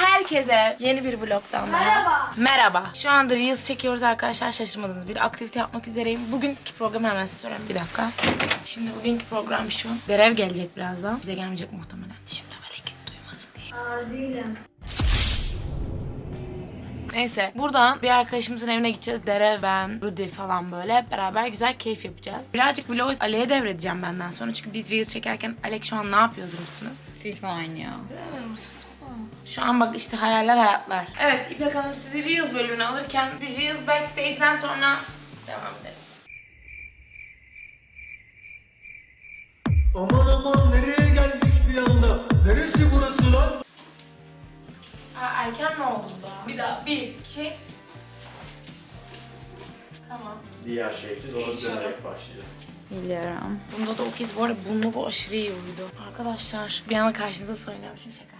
herkese yeni bir vlogdan merhaba. Merhaba. Şu anda Reels çekiyoruz arkadaşlar. Şaşırmadınız. Bir aktivite yapmak üzereyim. Bugünkü programı hemen size söyleyeyim. Bir dakika. Şimdi bugünkü program şu. Derev gelecek birazdan. Bize gelmeyecek muhtemelen. Şimdi hareket duymasın diye. Neyse buradan bir arkadaşımızın evine gideceğiz. Dere, ben, Rudy falan böyle hep beraber güzel keyif yapacağız. Birazcık vlogu Ali'ye devredeceğim benden sonra. Çünkü biz Reels çekerken Alek şu an ne yapıyor hazır mısınız? FIFA oynuyor. Şu an bak işte hayaller hayatlar. Evet İpek Hanım sizi Reels bölümüne alırken bir Reels Backstage'den sonra devam edelim. Aman aman nereye geldik bir anda? Neresi burası lan? Aa, erken mi oldu bu da? Bir daha. Bir, iki. Tamam. Diğer şekli doğru Değişiyorum. dönerek başlayacak. Biliyorum. Bunda da o kez bu arada bununla bu aşırı iyi uydu. Arkadaşlar bir anda karşınıza soyunuyorum şimdi şaka.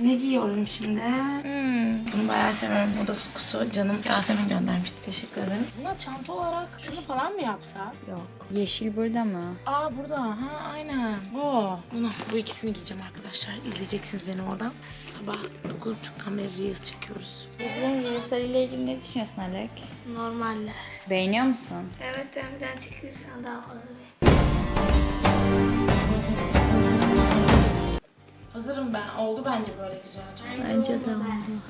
Ne giyiyorum şimdi? Hmm, bunu bayağı seviyorum. Bu da tutkusu. Canım Yasemin göndermişti. Teşekkür ederim. Buna çanta olarak şunu falan mı yapsak? Yok. Yeşil burada mı? Aa burada. Ha aynen. Bu. Bunu, bu ikisini giyeceğim arkadaşlar. İzleyeceksiniz beni oradan. Sabah 9.30'dan beri Reels çekiyoruz. Bugün Reels'ler ile ilgili ne düşünüyorsun Alek? Normaller. Beğeniyor musun? Evet ömden çekilirsen daha fazla Hazırım ben. Oldu bence böyle güzel. Çok Bence de oldu.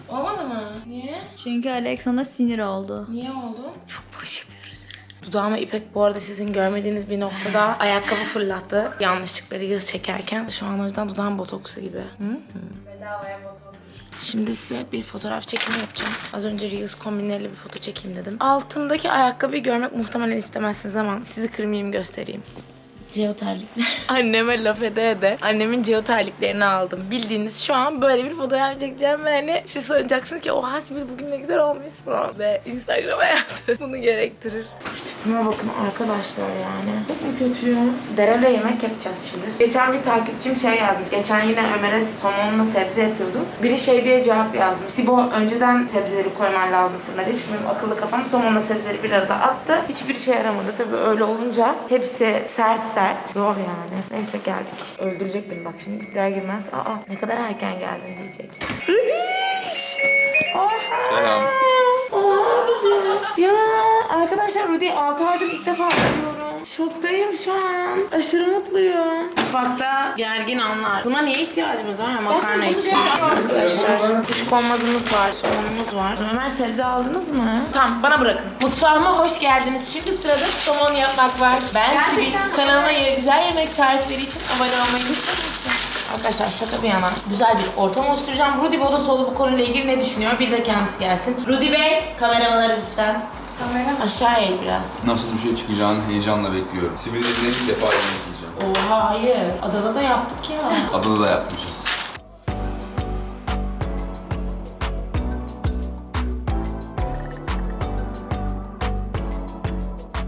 Olmadı mı? Niye? Çünkü sana sinir oldu. Niye oldu? Çok boş yapıyoruz. Dudağıma İpek bu arada sizin görmediğiniz bir noktada ayakkabı fırlattı. Yanlışlıkla Reels çekerken. Şu an o yüzden dudağım botoksu gibi. Hı hı. Şimdi size bir fotoğraf çekimi yapacağım. Az önce Reels kombinleriyle bir foto çekeyim dedim. Altımdaki ayakkabıyı görmek muhtemelen istemezsiniz ama sizi kırmayayım göstereyim. Jeoterlikler. Anneme laf ede ede. Annemin jeoterliklerini aldım. Bildiğiniz şu an böyle bir fotoğraf çekeceğim ve hani şu sanacaksınız ki oha Sibel bugün ne güzel olmuşsun. Ve Instagram hayatı bunu gerektirir. Tipime bakın arkadaşlar yani. Çok mu kötü ya? Derevle yemek yapacağız şimdi. Geçen bir takipçim şey yazmış. Geçen yine Ömer'e somonla sebze yapıyordum. Biri şey diye cevap yazmış. Sibo önceden sebzeleri koyman lazım fırına diye. Çünkü benim akıllı kafam somonla sebzeleri bir arada attı. Hiçbir işe yaramadı. Tabii öyle olunca hepsi sert sert. Zor yani. Neyse geldik. Öldürecek beni bak şimdi girer girmez. Aa ne kadar erken geldin diyecek. Rudiş! Oha! Selam. Oha. Ya arkadaşlar Rudy 6 aydır ilk defa görüyorum. Şoktayım şu an. Aşırı mutluyum. Mutfakta gergin anlar. Buna niye ihtiyacımız var? Ha, makarna için. Arkadaşlar kuşkonmazımız var, somonumuz var. Ömer sebze aldınız mı? Tamam bana bırakın. Mutfağıma hoş geldiniz. Şimdi sırada somon yapmak var. Ben Sibel. Kanalıma güzel yemek tarifleri için abone olmayı lütfen. Arkadaşlar şaka bir yana güzel bir ortam oluşturacağım. Rudy Bodosoğlu bu konuyla ilgili ne düşünüyor? Bir de kendisi gelsin. Rudy Bey kameraları lütfen. Kamera? Aşağı eğil biraz. Nasıl bir şey çıkacağını heyecanla bekliyorum. Sibir'de ilk defa yemek yiyeceğim. Oha hayır. Adada da yaptık ya. Adada da yapmışız.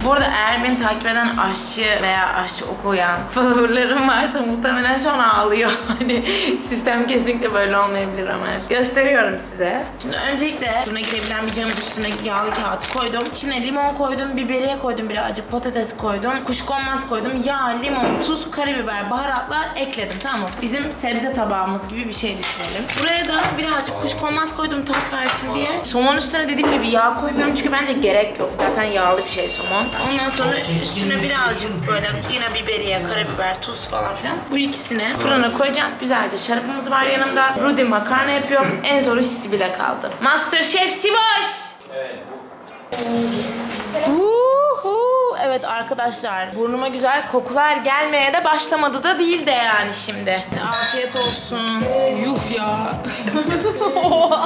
Bu arada eğer beni takip eden aşçı veya aşçı okuyan followerlarım varsa muhtemelen şu an ağlıyor. Hani sistem kesinlikle böyle olmayabilir Ömer. Gösteriyorum size. Şimdi öncelikle üstüne girebilen bir camın üstüne yağlı kağıt koydum. İçine limon koydum, biberiye koydum birazcık, patates koydum, kuşkonmaz koydum, yağ, limon, tuz, karabiber, baharatlar ekledim tamam mı? Bizim sebze tabağımız gibi bir şey düşünelim. Buraya da birazcık kuşkonmaz koydum tat versin diye. Somon üstüne dediğim gibi yağ koymuyorum çünkü bence gerek yok. Zaten yağlı bir şey somon. Ondan sonra üstüne birazcık böyle yine biberiye, karabiber, tuz falan filan. Bu ikisini fırına koyacağım. Güzelce şarapımız var yanımda. Rudy makarna yapıyor. En zoru Sibel'e kaldı. Master Chef Siboş! Uhu. Evet arkadaşlar burnuma güzel kokular gelmeye de başlamadı da değil de yani şimdi. Afiyet olsun. Yuh ya.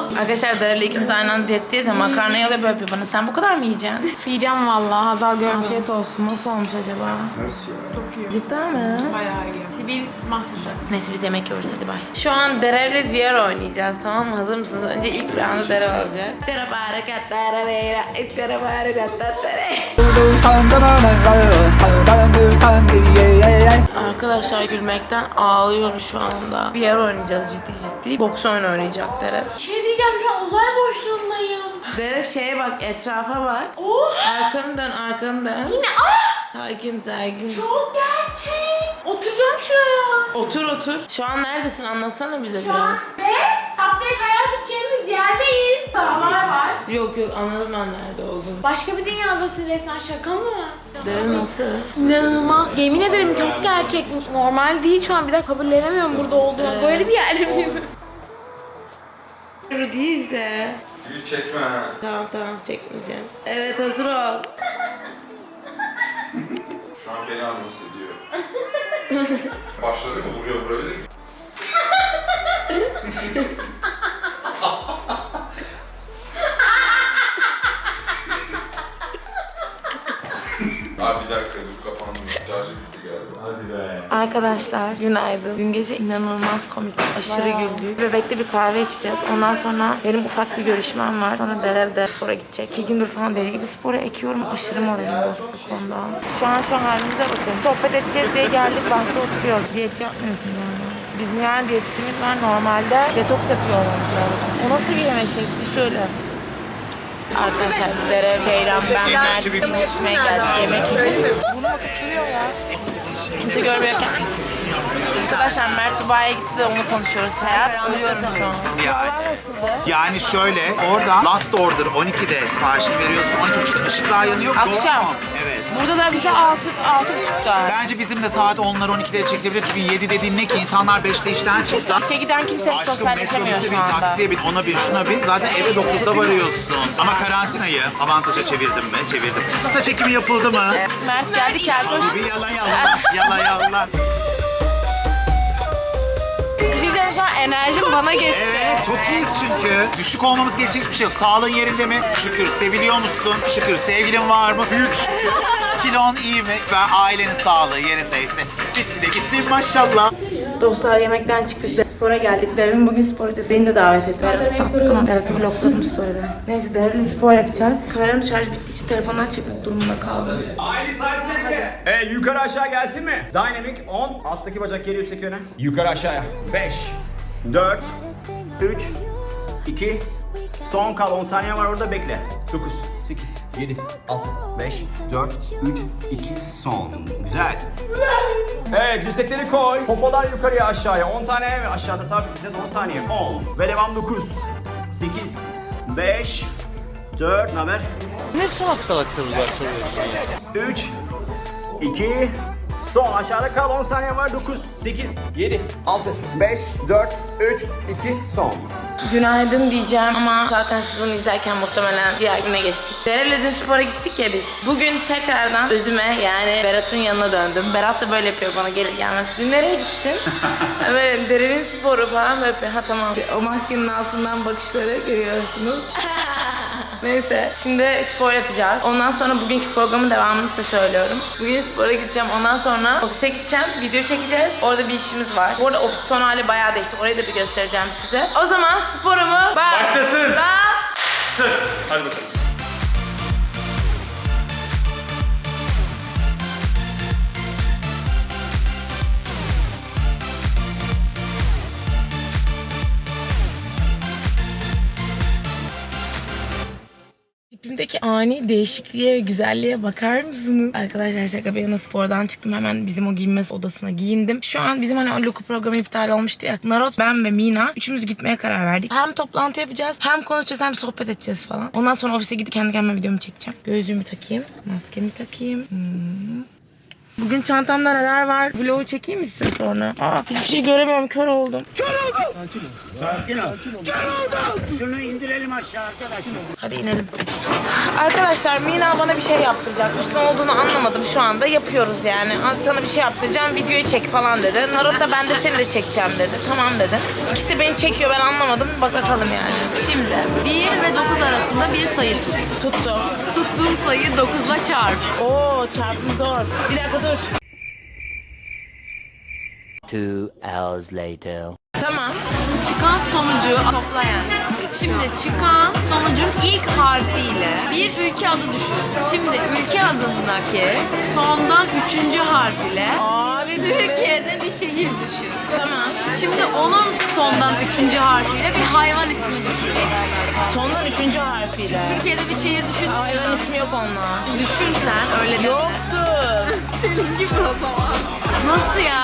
arkadaşlar Dara'yla ikimiz aynı anda diyetteyiz ya makarnayı alıyor böyle yapıyor bana. Sen bu kadar mı yiyeceksin? Yiyeceğim vallahi Hazal görmüyor. Afiyet olsun. Nasıl olmuş acaba? Ters ya. Cidden mi? Bayağı iyi. Sibil Masterchef. Neyse biz yemek yiyoruz hadi bay. Şu an Derev'le VR oynayacağız tamam mı? Hazır mısınız? Önce ilk roundu Derev alacak. Derev harekat Derev Derev harekat Derev Arkadaşlar gülmekten ağlıyorum şu anda. Bir yer oynayacağız ciddi ciddi. Boks oyunu oynayacak Derev. Şey diyeceğim şu an uzay boşluğundayım. Derev şeye bak etrafa bak. Oh! Arkanı dön arkanı dön. Yine ah! Sakin sakin. Çok gerçek. Oturacağım şuraya. Otur otur. Şu an neredesin anlatsana bize Şu an haftaya kayak gideceğimiz yerdeyiz. Dağlar var. Yok yok anladım ben nerede olduğunu. Başka bir dünyadasın resmen şaka mı? Dere nasıl? İnanılmaz. Yemin ederim çok gerçekmiş. Normal değil şu an. Bir de kabullenemiyorum burada olduğumu. Böyle bir yerde miyim? Rudy izle. Sivil çekme. Tamam tamam çekmeyeceğim. Evet hazır ol. Şu an beni anons ediyor. Başladı mı? Vuruyor vurabilir mi? Arkadaşlar günaydın. Dün gece inanılmaz komik, aşırı güldük. Bebekte bir kahve içeceğiz. Ondan sonra benim ufak bir görüşmem var. Sonra Derev'de spora gidecek. İki gündür falan deli gibi spora ekiyorum. Aşırı moralim bozuk bu konuda. Şu an şu halimize bakın. Sohbet edeceğiz diye geldik. Bankta oturuyoruz. Diyet yapmıyorsun yani. Bizim yani diyetistimiz var. Normalde detoks yapıyor olmalı. O nasıl bir yeme şekli? Şöyle. Arkadaşlar Derev, Ceylan, ben, Mert, görüşmeye geldik. Yemek yiyeceğiz. Bunu tutturuyor ya. Kimse görmüyorken. Arkadaşlar Mert Dubai'ye gitti de onu konuşuyoruz. Hayat uyuyorum şu an. Nasıldı? Yani şöyle orada last order 12'de siparişini veriyorsun. 12.30'da ışıklar yanıyor. Akşam. on. Evet. Burada da bize 6 6.30'da. Bence bizim de saat 10'lar 12'de çekilebilir. Çünkü 7 dediğin ne ki insanlar 5'te işten çıksa. İşe giden kimse Aşkım sosyalleşemiyor metrobüse şu bin, anda. taksiye bin, ona bin, şuna bin. Zaten eve 9'da varıyorsun. Ama karantinayı avantaja çevirdim mi? Çevirdim. Kısa çekimi yapıldı mı? Mert geldi Keltoş. Bir yala yala, yala yala. An enerjim bana geçti. Evet, çok iyiyiz çünkü. Düşük olmamız gerekecek bir şey yok. Sağlığın yerinde mi? Şükür. Seviliyor musun? Şükür. Sevgilin var mı? Büyük şükür. Kilon iyi mi? Ve ailenin sağlığı yerindeyse. Gitti de gitti maşallah. Dostlar yemekten çıktık da spora geldik. Devin bugün spor hocası beni de davet etti. Berat'ı sattık ama Berat'ı blokladım story'den. Neyse Dev'le spor yapacağız. Kameramın şarj bittiği için telefondan çekmek durumunda kaldım. Aynı saatte E, yukarı aşağı gelsin mi? Dynamic 10. Alttaki bacak geri üstteki öne. Yukarı aşağıya. 5, 4, 3, 2, son kal 10 saniye var orada bekle. 9, 8, 7, 6, 5, 4, 3, 2, son. Güzel. Evet dirsekleri koy. Popolar yukarıya aşağıya. 10 tane ve aşağıda sabitleyeceğiz 10 saniye. 10 ve devam 9, 8, 5, 4, ne haber? Ne salak salak sorular soruyorsun 3 2 Son aşağıda kal 10 saniye var 9 8 7 6 5 4 3 2 son Günaydın diyeceğim ama zaten siz bunu izlerken muhtemelen diğer güne geçtik. Derev'le dün spora gittik ya biz. Bugün tekrardan özüme yani Berat'ın yanına döndüm. Berat da böyle yapıyor bana gelir gelmez. Dün nereye gittin? Böyle Derev'in sporu falan böyle yapıyor. Ha tamam. O maskenin altından bakışları görüyorsunuz. Neyse şimdi spor yapacağız. Ondan sonra bugünkü programın devamını size söylüyorum. Bugün spora gideceğim. Ondan sonra ofise gideceğim. Video çekeceğiz. Orada bir işimiz var. Bu arada ofis son hali bayağı değişti. Orayı da bir göstereceğim size. O zaman sporumu başlasın. Hadi bakalım. Tipimdeki ani değişikliğe ve güzelliğe bakar mısınız? Arkadaşlar şaka bir yana spordan çıktım. Hemen bizim o giyinme odasına giyindim. Şu an bizim hani o loku programı iptal olmuştu ya. Narot, ben ve Mina üçümüz gitmeye karar verdik. Hem toplantı yapacağız, hem konuşacağız, hem sohbet edeceğiz falan. Ondan sonra ofise gidip kendi kendime videomu çekeceğim. Gözlüğümü takayım, maskemi takayım. Hmm. Bugün çantamda neler var? Vlogu çekeyim mi size sonra? Aa, hiçbir şey göremiyorum. Kör oldum. Hadi inelim. Arkadaşlar Mina bana bir şey yaptıracakmış. Ne olduğunu anlamadım şu anda. Yapıyoruz yani. Sana bir şey yaptıracağım. Videoyu çek falan dedi. Narot da ben de seni de çekeceğim dedi. Tamam dedim. İkisi de beni çekiyor. Ben anlamadım. Bak bakalım yani. Şimdi 1 ve 9 arasında bir sayı tut. Tuttum. Tuttuğun sayı 9 ile çarp. Oo çarpım zor. Bir dakika dur. Two hours later. Tamam. Şimdi çıkan sonucu topla yani. Şimdi çıkan sonucun ilk harfiyle bir ülke adı düşün. Şimdi ülke adındaki sondan üçüncü harf ile Abi Türkiye'de bir şehir düşün. Tamam. Şimdi onun sondan üçüncü harfiyle bir hayvan ismi düşün. Sondan üçüncü harfiyle. Türkiye'de bir şehir düşün. Hayvan ismi yok onunla. Düşün sen öyle de. Yoktu. Senin gibi o zaman. Nasıl ya?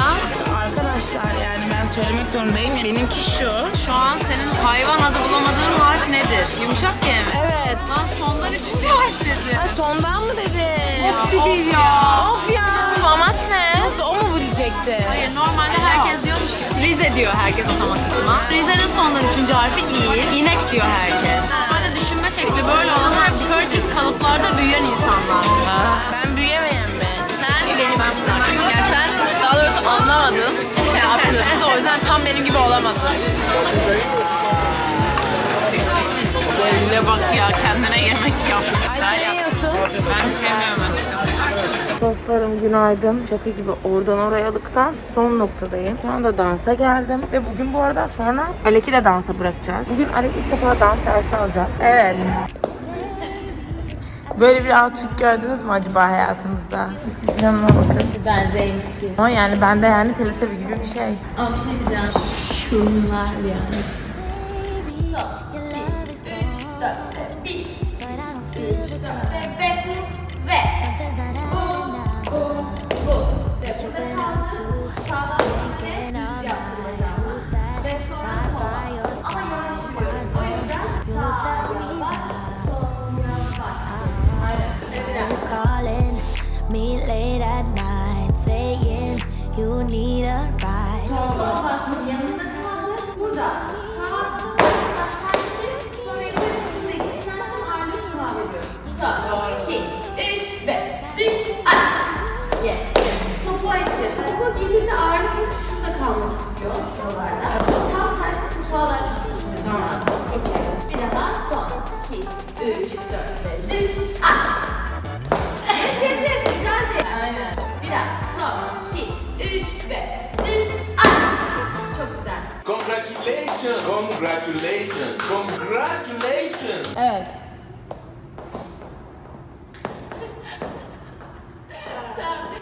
Arkadaşlar yani ben söylemek zorundayım. Benimki şu. Şu an senin hayvan adı bulamadığın harf nedir? Yumuşak G mi? Evet. Lan sondan üçüncü harf dedi. Ha, sondan mı dedi? Of bir ya. Of ya. Bu amaç ne? O mu bilecekti? Hayır normalde herkes diyormuş ki Rize diyor herkes otomatikman. Rize'nin sondan üçüncü harfi iyi. İnek diyor herkes. Normalde düşünme şekli böyle olanlar Turkish kalıplarda büyüyen insanlar. Benim gibi. Bu eline bak ya kendine yemek yap. Ay ne yiyorsun? Ben bir şey yemiyorum Dostlarım günaydın. Şaka gibi oradan orayalıktan son noktadayım. Şu anda dansa geldim. Ve bugün bu arada sonra Alek'i de dansa bırakacağız. Bugün Alek ilk defa dans dersi alacak. Evet. Böyle bir outfit gördünüz mü acaba hayatınızda? Hiç izlememe bakın. Ben renksiz. Ama yani bende yani teletabi gibi bir şey. Ama bir şey diyeceğim. Şunlar yani. calling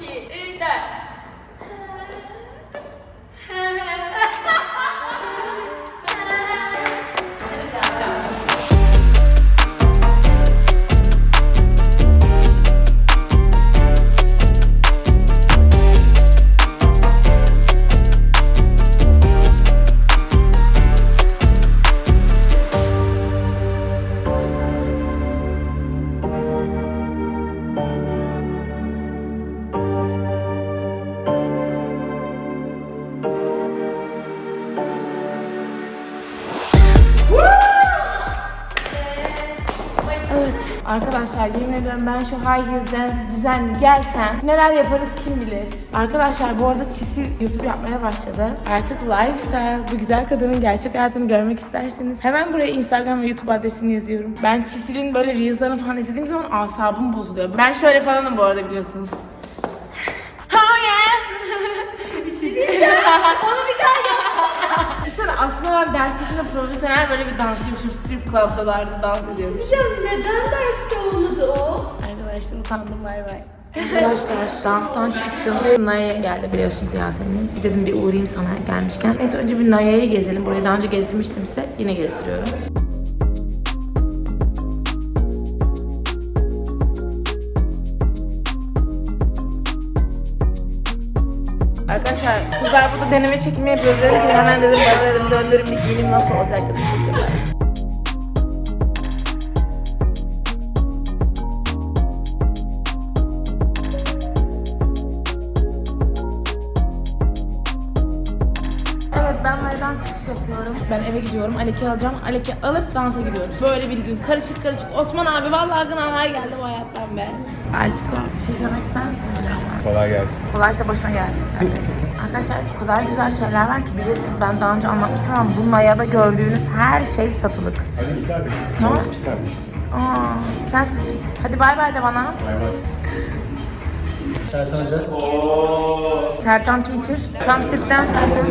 Son, Arkadaşlar yemin ediyorum ben şu high heels dance'i düzenli gelsem neler yaparız kim bilir. Arkadaşlar bu arada Çisil YouTube yapmaya başladı. Artık lifestyle bu güzel kadının gerçek hayatını görmek isterseniz hemen buraya Instagram ve YouTube adresini yazıyorum. Ben Çisil'in böyle reels'larını falan izlediğim zaman asabım bozuluyor. Ben şöyle falanım bu arada biliyorsunuz. Oh yeah! bir şey diyeceğim. Onu. Sen aslında ben ders dışında profesyonel böyle bir dansçıymışım. Strip club'dalarda dans ediyorum. Neden derste olmadı o? Arkadaşlar utandım bay bay. Arkadaşlar danstan çıktım. Naya'ya geldi biliyorsunuz Yasemin'in. Bir dedim bir uğrayayım sana gelmişken. Neyse önce bir Naya'yı gezelim. Burayı daha önce gezdirmiştim size. Yine gezdiriyorum. Deneme çekimi yapıyor. Dedim hemen dedim bana dedim döndürün bir giyinim nasıl olacak dedim. Eve gidiyorum. Alek'i alacağım. Alek'i alıp dansa gidiyorum. Böyle bir gün. Karışık karışık. Osman abi vallahi gınalar geldi bu hayattan be. Alpiko bir şey söylemek ister misin? Kolay gelsin. Kolaysa başına gelsin kardeş. Arkadaşlar o kadar güzel şeyler var ki bilirsiniz ben daha önce anlatmıştım ama bu Maya'da gördüğünüz her şey satılık. Hadi bir tane. Tamam. Bir tane. Aa, sen sürpriz. Hadi bay bay de bana. Sertan Hoca. Sertan teacher. Come sit down Sertan.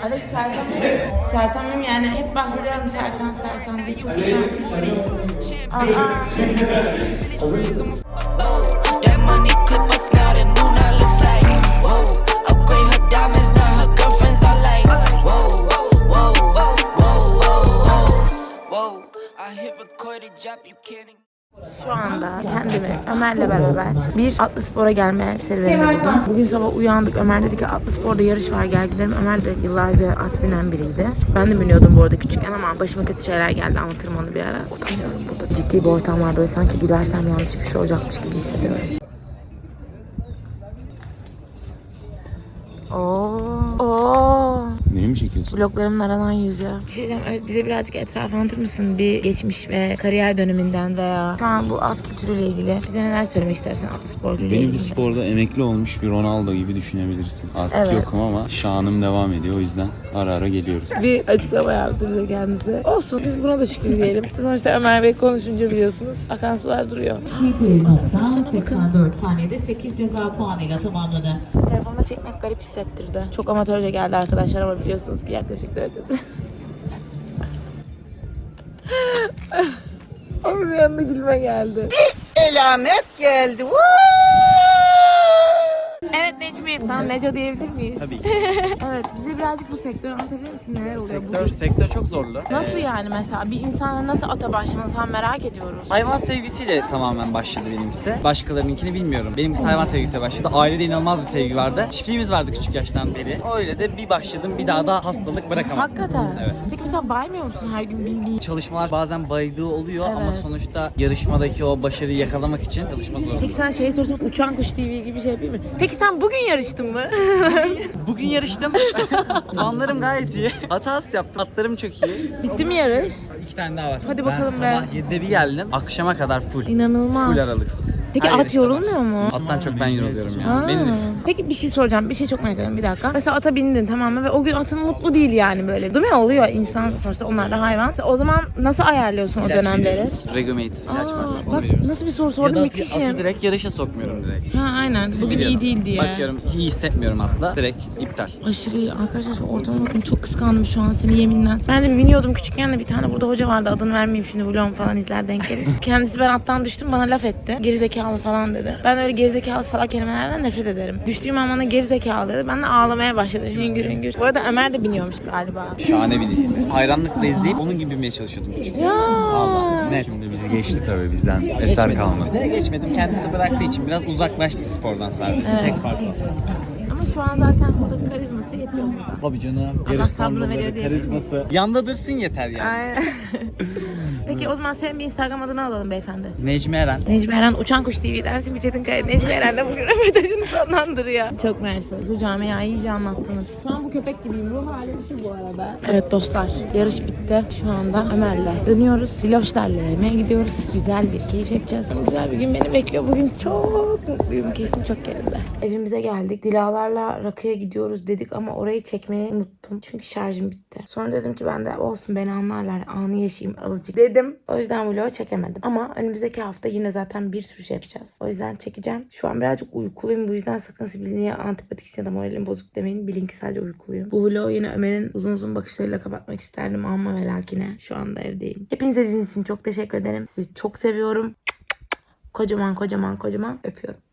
Hadi Sertan benim. Sertan benim yani hep bahsediyorum Sertan Sertan diye çok güzel. Aa. I hit record drop, you can't. Şu anda kendimi Ömer'le beraber bir atlı spora gelme serüveninde buldum. Bugün sabah uyandık. Ömer dedi ki atlı sporda yarış var gel gidelim. Ömer de yıllarca at binen biriydi. Ben de biniyordum bu arada küçükken ama başıma kötü şeyler geldi anlatırım onu bir ara. Utanıyorum burada. Ciddi bir ortam var böyle sanki gülersem yanlış bir şey olacakmış gibi hissediyorum. Oo. Beni mi çekiyorsun? Bloklarımın aranan yüzü. Bir şey diyeceğim, evet, bize birazcık etrafı anlatır mısın? Bir geçmiş ve kariyer döneminden veya şu an bu at kültürüyle ilgili bize neler söylemek istersin atlı sporcuyla Benim bu sporda emekli olmuş bir Ronaldo gibi düşünebilirsin. Artık Evet. yokum ama şanım devam ediyor. O yüzden ara ara geliyoruz. Bir açıklama yaptı bize kendisi. Olsun biz buna da şükür diyelim. Sonuçta Ömer Bey konuşunca biliyorsunuz akan sular duruyor. Atın saçlarına bakın. 84 saniyede 8 ceza puanıyla tamamladı. Telefonda çekmek garip hissettirdi. Çok amatörce geldi arkadaşlar ama biliyorsunuz ki yaklaşık derecede. Onun yanında gülme geldi. Elamet geldi. Evet Necmi, sana Neco diyebilir miyiz? Tabii evet, bize birazcık bu sektörü anlatabilir misin? Neler oluyor? Sektör, Bu- sektör çok zorlu. Nasıl yani mesela? Bir insana nasıl ata başlamalı falan merak ediyoruz. Hayvan sevgisiyle tamamen başladı benimkisi. Başkalarınınkini bilmiyorum. Benimkisi hayvan sevgisiyle başladı. Ailede inanılmaz bir sevgi vardı. Çiftliğimiz vardı küçük yaştan beri. Öyle de bir başladım bir daha da hastalık bırakamadım. Hakikaten. Evet. Mesela baymıyor musun her gün bin bin? Çalışmalar bazen baydığı oluyor ama Evet. sonuçta yarışmadaki o başarıyı yakalamak için çalışma zorunda. Peki sen şey sorsam uçan kuş TV gibi bir şey yapayım mı? Peki sen bugün yarıştın mı? Bugün yarıştım. Puanlarım gayet iyi. Hatas yaptım. Atlarım çok iyi. Bitti mi yarış? İki tane daha var. Hadi bakalım ben be. sabah 7'de bir geldim. Akşama kadar full. İnanılmaz. Full aralıksız. Peki at yarışta var. yorulmuyor mu? Attan çok ben yoruluyorum ya. Aa. Peki bir şey soracağım. Bir şey çok merak ediyorum. Bir dakika. Mesela ata bindin tamam mı? Ve o gün atın mutlu değil yani böyle. Değil mi? Oluyor insan sonuçta onlar da hayvan. O zaman nasıl ayarlıyorsun o dönemleri? veriyoruz. Regomate ilaç var. Aa, Onu bak veriyoruz. nasıl bir soru Ya sordum da müthişim. atı direkt yarışa sokmuyorum direkt. Ha aynen. Bugün iyi değil diye. Bakıyorum iyi hissetmiyorum atla. Direkt iptal. Aşırı iyi. Arkadaşlar şu ortama bakın çok kıskandım şu an seni yeminle. Ben de bir biniyordum küçükken de bir tane burada hoca vardı adını vermeyeyim şimdi vlogum falan izler denk gelir. Kendisi ben attan düştüm bana laf etti. Gerizekalı falan dedi. Ben öyle gerizekalı salak kelimelerden nefret ederim. Düştüğüm an bana gerizekalı dedi. Ben de ağlamaya başladım hüngür hüngür. Bu arada Ömer de biniyormuş galiba. Şahane bir diziydi. Hayranlıkla izleyip onun gibi binmeye çalışıyordum küçük. Ya. Valla net. Şimdi bizi geçti tabii bizden. Eser Geçmedim. kalmadı. Bir de geçmedim. Kendisi bıraktığı için biraz uzaklaştı spordan sadece. Tek fark o. Ama şu an zaten burada karizması yetiyor burada. Tabii canım. Yarış veriyor diye. karizması. Yanda dursun yeter yani. Aynen. Peki o zaman senin bir Instagram adını alalım beyefendi. Necmi Eren. Necmi Eren Uçan Kuş TV'den Simbi Çetinkaya. Necmi Eren de bugün röportajını sonlandırıyor. Çok mersi. Size camiayı iyice anlattınız. Şu an bu köpek gibiyim. Ruh halim şu bu arada. Evet dostlar. Yarış bitti. Şu anda Ömer'le dönüyoruz. Diloşlarla yemeğe gidiyoruz. Güzel bir keyif yapacağız. Güzel bir gün beni bekliyor. Bugün çok mutluyum. Keyfim çok yerinde. Evimize geldik. Dilalarla rakıya gidiyoruz dedik ama orayı çekmeyi unuttum. Çünkü şarjım bitti. Sonra dedim ki ben de olsun beni anlarlar. Anı yaşayayım azıcık dedim. O yüzden vlogu çekemedim. Ama önümüzdeki hafta yine zaten bir sürü şey yapacağız. O yüzden çekeceğim. Şu an birazcık uykuluyum. Bu yüzden sakın Sibel'e antipatik ya da moralim bozuk demeyin. Bilin ki sadece uykuluyum. Bu vlogu yine Ömer'in uzun uzun bakışlarıyla kapatmak isterdim ama ve lakine şu anda evdeyim. Hepinize izlediğiniz için çok teşekkür ederim. Sizi çok seviyorum. Kocaman kocaman kocaman öpüyorum.